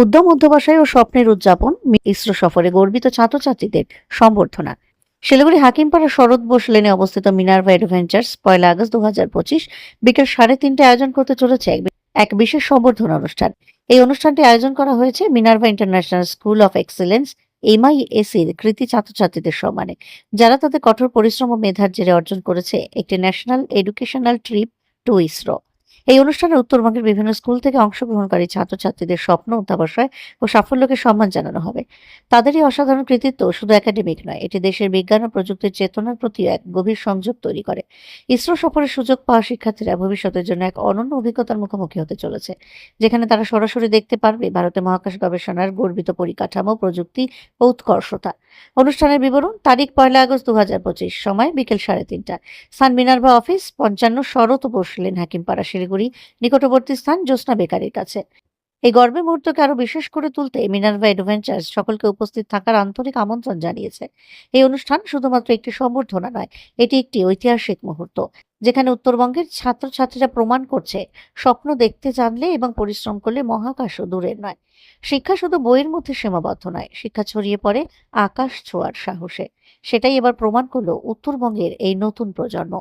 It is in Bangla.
উদ্যম অধ্যবসায় ও স্বপ্নের উদযাপন ইসরো সফরে গর্বিত ছাত্রছাত্রীদের সম্বর্ধনা। শিলিগুড়ি হাকিমপাড়া শরৎ বোস লেনে অবস্থিত মিনার্ভা অ্যাডভেঞ্চার্স, পয়লা আগস্ট দু হাজার পঁচিশ বিকেল সাড়ে তিনটে আয়োজন করতে চলেছে এক বিশেষ সম্বর্ধনা অনুষ্ঠান। এই অনুষ্ঠানটি আয়োজন করা হয়েছে Minerva International School of Excellence, এমআইএসির কৃতি ছাত্রছাত্রীদের সম্মানে, যারা তাদের কঠোর পরিশ্রম ও মেধার জেরে অর্জন করেছে একটি national educational trip to ISRO. এই অনুষ্ঠানে উত্তরবঙ্গের বিভিন্ন স্কুল থেকে অংশগ্রহণকারী ছাত্রছাত্রীদের স্বপ্ন অধ্যাবসায় ও সাফল্যকে সম্মান জানানো হবে। তাদের এই অসাধারণ কৃতিত্ব শুধু একাডেমিক নয়, এটি দেশের বিজ্ঞান ও প্রযুক্তির চেতনার প্রতি এক গভীর সংযোগ তৈরি করে। ইসরো সফরের সুযোগ পাওয়া শিক্ষার্থীরা ভবিষ্যতের জন্য এক অনন্য অভিজ্ঞতার মুখোমুখি হতে চলেছে, যেখানে তারা সরাসরি দেখতে পারবে ভারতে মহাকাশ গবেষণার গর্বিত পরিকাঠামো, প্রযুক্তি ও উৎকর্ষতা। অনুষ্ঠানের বিবরণ তারিখ পয়লা আগস্ট দু হাজার পঁচিশ, সময় বিকেল সাড়ে তিনটা স্থান মিনার্ভা অফিস পঞ্চান্ন শরৎ বসলেন হাকিমপাড়া শিলিগুড়ি নিকটবর্তী স্থান জ্যোৎস্না বেকারির কাছে। এই গর্বের মুহূর্তকে আরও বিশেষ করে তুলতে মিনার্ভা অ্যাডভেঞ্চার্স সকলকে উপস্থিত থাকার আন্তরিক আমন্ত্রণ জানিয়েছে। এই অনুষ্ঠান শুধুমাত্র একটি সম্বর্ধনা নয়, এটি একটি ঐতিহাসিক মুহূর্ত, যেখানে উত্তরবঙ্গের ছাত্রছাত্রীরা প্রমাণ করছে, স্বপ্ন দেখতে জানলে এবং পরিশ্রম করলে মহাকাশও দূরের নয়। শিক্ষা শুধু বইয়ের মধ্যে সীমাবদ্ধ নয়, শিক্ষা ছড়িয়ে পড়ে আকাশ ছোঁয়ার সাহসে। সেটাই এবার প্রমাণ করল উত্তরবঙ্গের এই নতুন প্রজন্ম।